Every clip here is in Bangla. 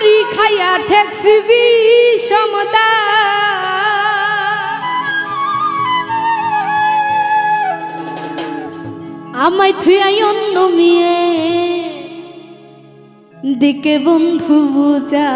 বড়ি খাইয়া ঠেকছি বিষমতা আমায় থুয়াই অন্য মিয়ে দিকে বন্ধু বুঝা।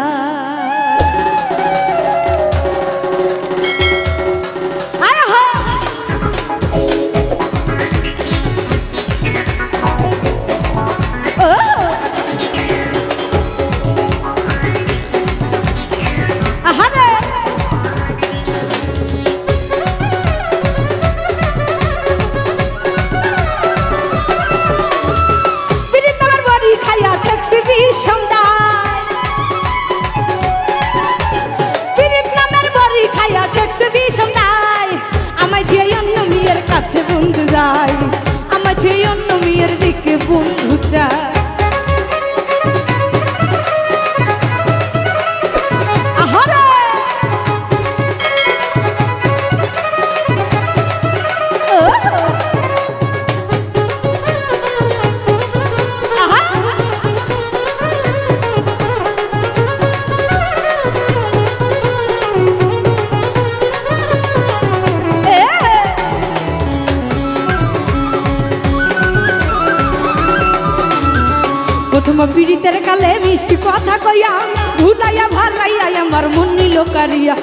প্রথম পীড়িতের কালে মিষ্টি কথা কইয়া, ভুলাইয়া ভালাইয়া আমার মন নিল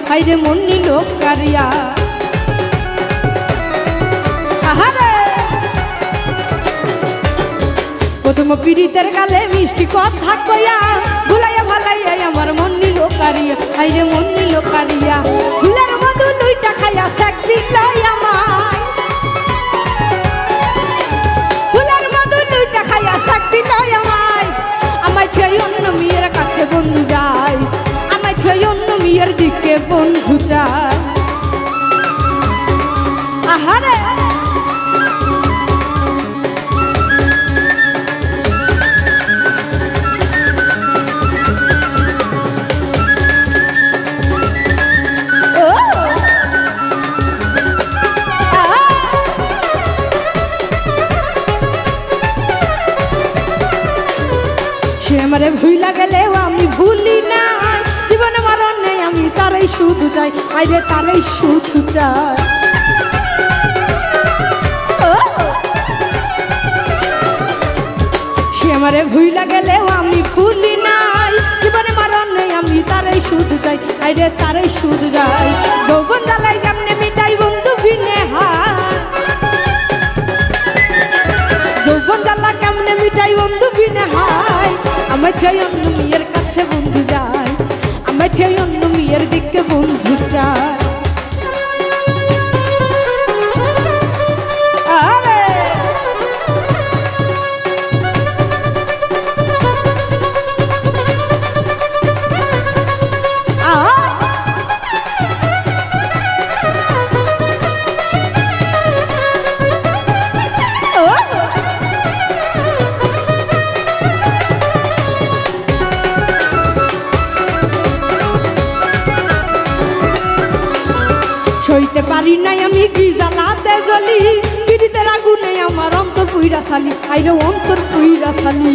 হাইরে মন নিল প্রথম পীড়িতের গালে মিষ্টি কথা কইয়া, ভুলাইয়া ভালাইয়া আমার মন নিল কারিয়া হাইরে মন নিল কারিয়া ফুলের মধু লুইটা খাইয়া লই সে আমারে ভুইলা গেলেও আমি ভুলি না জীবন মরণ নেই, আমি তারাই শুধু চাই। আইরে তারাই শুধু চাই। আমারে ভুইলা গেলেও আমি ভুলি নাই। জীবনে নেই, আমি তারাই শুধু চাই। আইরে তারাই যাই আমার সেই অন্য মেয়ের কাছে বন্ধু যায় আমার সেই অন্য মেয়ের দিকে বন্ধু চায়। পুইরা সালি আইরে অন্তর পুইরা সালি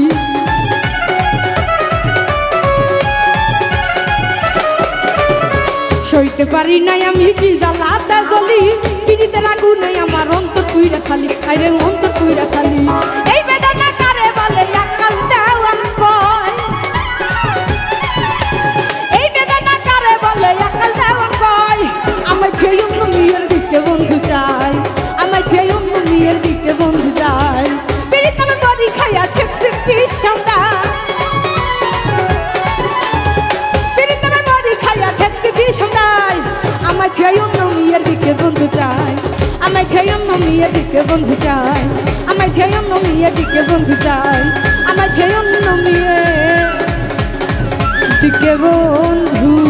সইতে পারি নাই আমি কি জ্বালাতে জ্বলি, পিড়িতে আগুনে আমার অন্তর পুইরা সালি আইরে অন্তর পুইরা সালি আমায় ছয়ম নমি এদিকে বন্ধু চাই আমায় ছয়ম নমি এদিকে বন্ধু চাই আমায় ছয়ম নমি এদিকে বন্ধু